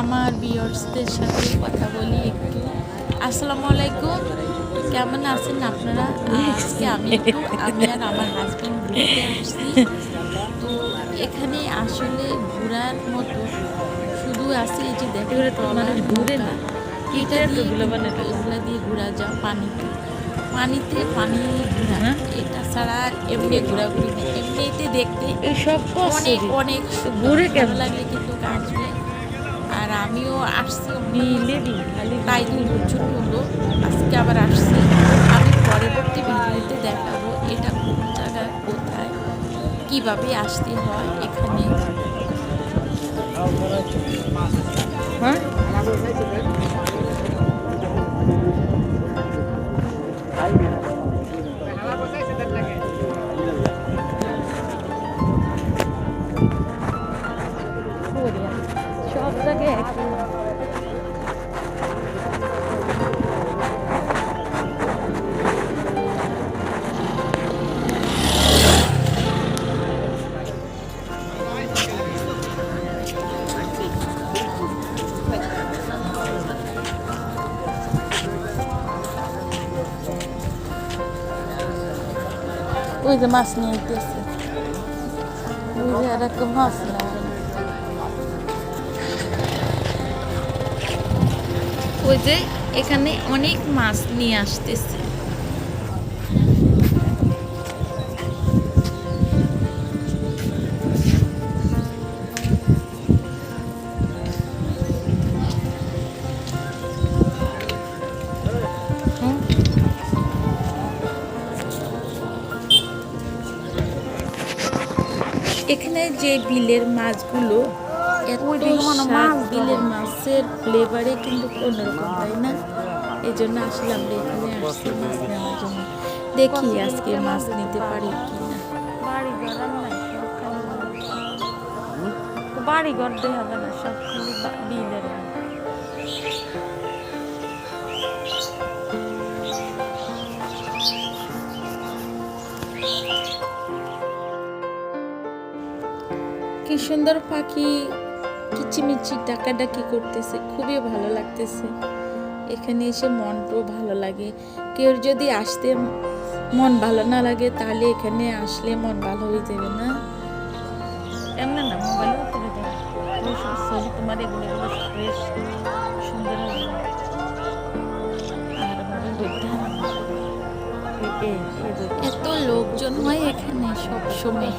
আমার বিয়ার্সদের সাথে কথা বলি একটু। আসসালামু আলাইকুম। কেমন আছেন আপনারা? আজকে আমি একটু আমি আর আমার হাজব্যান্ড ঘুরতে আসছি। তো এখানে আসলে ঘোরার মতো শুধু আছে এই যে দেখো এগুলো তো মানুষ ঘুরে না। এটা দিয়ে। দিয়ে ঘোরা যায় পানিতে। পানিতে পানি ঘোরা। হ্যাঁ। এটা ছাড়া এমনি ঘোরাঘুরি নেই। এমনিতে দেখতে সব অনেক অনেক ঘুরে কেমন? লাগলে কিন্তু আসবে আর আমিও আসছি দিন তাই দুই বছর হলো আজকে আবার আসছি। আমি পরবর্তী ভিডিওতে দেখাবো এটা কোন জায়গায় কোথায় কীভাবে আসতে হয় এখানে। হ্যাঁ? সব জায়গায় একই ওই যে মাছ নিয়ে যেতেছে ওই যে এখানে অনেক মাছ নিয়ে আসতেছে। এখানে যে বিলের মাছগুলো এত মনে মাছ বিলের মাছের ফ্লেভারে কিন্তু অন্যরকম তাই না? এই জন্য আসলে আমরা এখানে আসছি মাছ নেওয়ার জন্য। দেখি আজকে মাছ নিতে পারি কি না বাড়ি ঘর দেখা না সব খালি বা- বিলের কি সুন্দর পাখি কিচিমিচি ডাকাডাকি করতেছে খুবই ভালো লাগতেছে। এখানে এসে মনটাও ভালো লাগে। কেউ যদি আসতে মন ভালো না লাগে তাহলে এখানে আসলে মন ভালো হয়ে যাবে না। এমন না? মোবাইলেও দেয় ছবি তোমার এগুলো এগুলো ফ্রেশ সুন্দর আর এত লোকজন হয় এখানে সবসময়।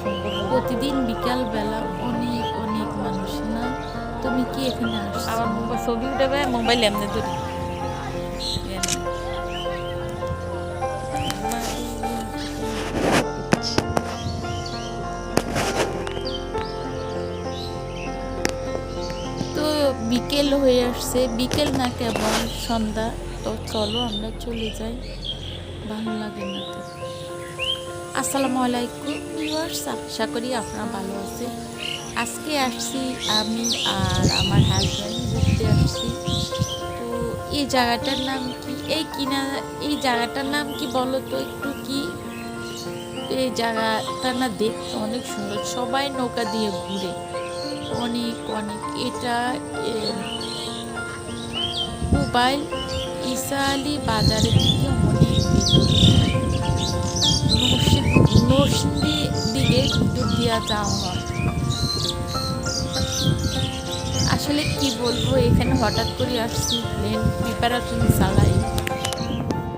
প্রতিদিন বিকাল বেলা অনেক অনেক মানুষ না তুমি কি এখানে আসছো? আবার মোবাইল ছবি উঠে মোবাইল এমনি ধরি তো বিকেল হয়ে আসছে। বিকেল না কেবল সন্ধ্যা। তো চলো আমরা চলে যাই। ভালো লাগে না তো। আসসালামু আলাইকুম ভিউয়ার্স আশা করি আপনারা ভালো আছেন। আজকে আসছি আমি আর আমার হাজব্যান্ড ঘুরতে আসছি তো এই জায়গাটার নাম কি? এই কিনা, এই জায়গাটার নাম কি বলো তো একটু কি? এই জায়গাটা না দেখতে অনেক সুন্দর। সবাই নৌকা দিয়ে ঘুরে। অনেক অনেক। এটা মোবাইল ইসা আলী বাজারের থেকে অনেক ভিতরে। দিকে ভিতর দিয়া যাওয়া হয়। আসলে কি বলব এখানে হঠাৎ করে আসছি প্রিপারেশন চালাই।